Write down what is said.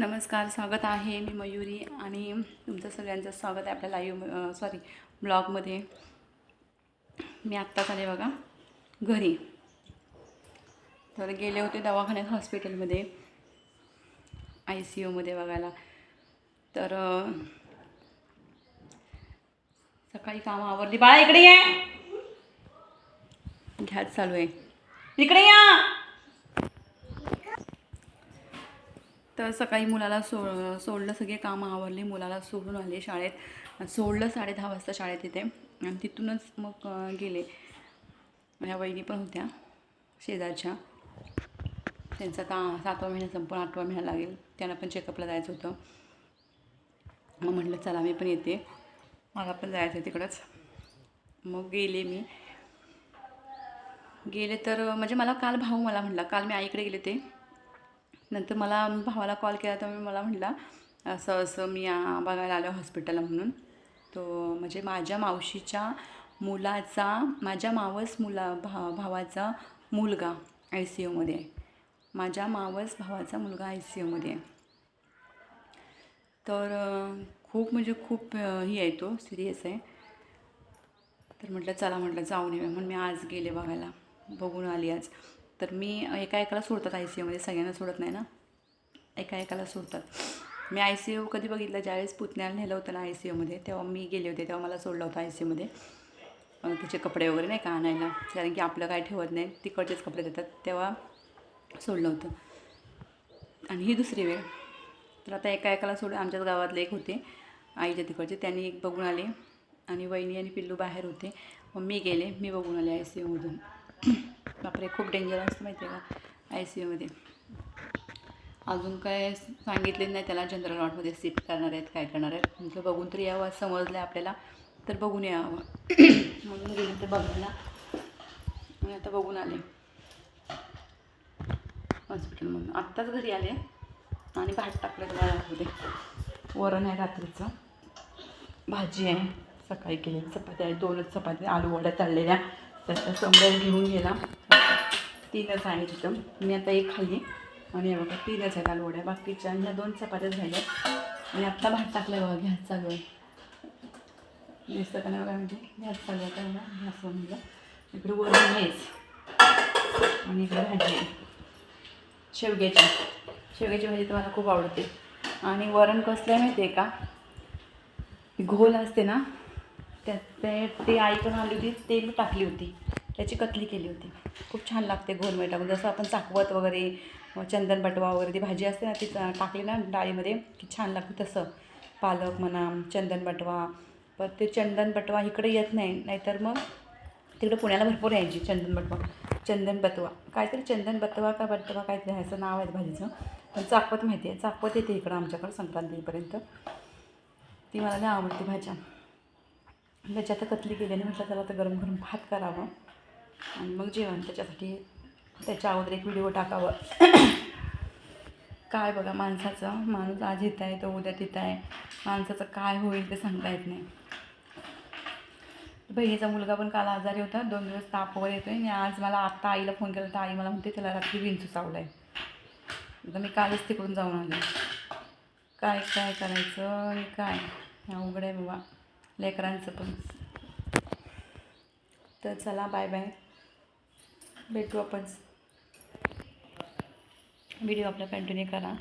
नमस्कार स्वागत आहे मी मयुरी आणि तुमचं सगळ्यांचं स्वागत आहे आपल्या लाईव्ह सॉरी ब्लॉगमध्ये मी आत्ताच आले बघा घरी. तर गेले होते दवाखान्यात हॉस्पिटलमध्ये आय सी यूमध्ये बघायला. तर सकाळी कामं आवरली. बाळा इकडे ये. घ्याच चालू आहे. इकडे या. तर सकाळी मुलाला सो सोडलं सगळे कामं आवरले मुलाला सोडून आले शाळेत. सोडलं साडे दहा वाजता शाळेत येते. आणि तिथूनच मग गेले. माझ्या वहिनी पण होत्या शेजारच्या. त्यांचा ता सातवा महिना संपून आठवा महिना लागेल. त्यांना पण चेकअपला जायचं होतं. मग म्हटलं चला मी पण येते. मला पण जायचं आहे तिकडंच. मग गेले मी. गेले तर म्हणजे मला काल भाऊ मला म्हटला. काल मी आईकडे गेले ते. नंतर मला भावाला कॉल केला तर मी मला म्हटला असं असं मी बघायला आलो हॉस्पिटलला म्हणून. तो म्हणजे माझ्या मावशीच्या मुलाचा माझ्या मावस मुला भा भावाचा मुलगा आय सी यूमध्ये आहे. माझ्या मावस भावाचा मुलगा आय सी यूमध्ये आहे. तर खूप म्हणजे खूप ही आहे तो सिरियस आहे. तर म्हटलं चला म्हटलं जाऊन येऊया. म्हणून मी आज गेले बघायला. बघून आली आज. तर मी एका एकाला सोडतात आय सी यूमध्ये सगळ्यांना सोडत नाही ना? एका एकाला सोडतात. मी आय सी यू कधी बघितलं? ज्यावेळेस पुतण्याला नेलं होतं ना आय सी यूमध्ये तेव्हा मी गेले होते तेव्हा मला सोडलं होतं आय सी यूमध्ये त्याचे कपडे वगैरे नाही का आणायला? कारण की आपलं काय ठेवत नाही तिकडचेच कपडे देतात तेव्हा सोडलं होतं. आणि ही दुसरी वेळ. तर आता एका एकाला सोडून आमच्याच गावातले एक होते आईच्या तिकडचे त्यांनी एक बघून आले. आणि वहिनी आणि पिल्लू बाहेर होते. मग मी गेले मी बघून आले आय सी यूमधून बापरे खूप डेंजर असतं माहिती आहे का आय सी यूमध्ये अजून काय सांगितले नाही त्याला जनरल वॉर्डमध्ये शिफ्ट करणार आहेत काय करणार आहेत. म्हटलं बघून तरी यावं समजलं आहे आपल्याला. तर बघून यावं म्हणून गेले तर बघायला. मी आता बघून आले. हॉस्पिटलमधून आत्ताच घरी आले. आणि भात टाकलं घरामध्ये वरण आहे रात्रीचं. भाजी आहे. सकाळी केलेली चपाती आहे. दोनच चपाती आलू वड्या तळलेल्या. त्याचा समजा घेऊन गेला. तीनच आहे तिथं. मी आता एक खाल्ली. आणि बघा तीनच आहेत आलवड्या. बाकीच्या ह्या दोन चपात्याच झाल्या. आणि आत्ता भात टाकलं बघा गॅस चालू आहे. दिसतं का नाही बघा म्हणजे? घ्यास चालू आहे का बघा. गॅस म्हणलं. इकडे वरून घ्यायच. आणि इकडे भाजी आहे. शेवग्याची. शेवग्याची भाजी तर मला खूप आवडते. आणि वरण कसलं आहे माहिती आहे का? घोल असते ना? त्यात ते ते पण आली होती ते मी टाकली होती. त्याची कतली केली होती. खूप छान लागते घोलमध्ये टाकून म्हणजे जसं आपण चाकवत वगैरे चंदन बटवा वगैरे ती भाजी असते ना ती टाकली ना डाळीमध्ये की छान लागते तसं. पालक म्हणा चंदन बटवा. पण ते चंदन बटवा इकडे येत नाही. नाहीतर मग तिकडे पुण्याला भरपूर यायची चंदन बटवा. चंदन बटवा. काहीतरी चंदन बटवा का बटवा काहीतरी ह्याचं नाव आहे भाजीचं. पण चाकवत माहिती आहे. चाकवत येते इकडं आमच्याकडं संक्रांतीपर्यंत. ती मला नाही आवडते भाज्या. त्याची आता कतली केल्याने म्हटलं त्याला आता गरम गरम भात करावं. आणि मग जेवण त्याच्यासाठी त्याच्या अगोदर एक व्हिडिओ टाकावं. काय बघा माणसाचं माणूस आज येत आहे तो उद्या तिथं आहे. माणसाचं काय होईल ते सांगता येत नाही. बहिणीचा मुलगा पण काल आजारी होता दोन दिवस ताप वगैरे आहे आणि आज मला आत्ता आईला फोन केला तर आई मला म्हणते त्याला रात्री विंचू चावला आहे आता मी कालच तिकडून जाऊन आले. काय काय करायचं हे काय? अवघड आहे बाबा. लेकरांचं पण. तर चला बाय बाय भेटू आपण. व्हिडिओ आपला कंटिन्यू करा.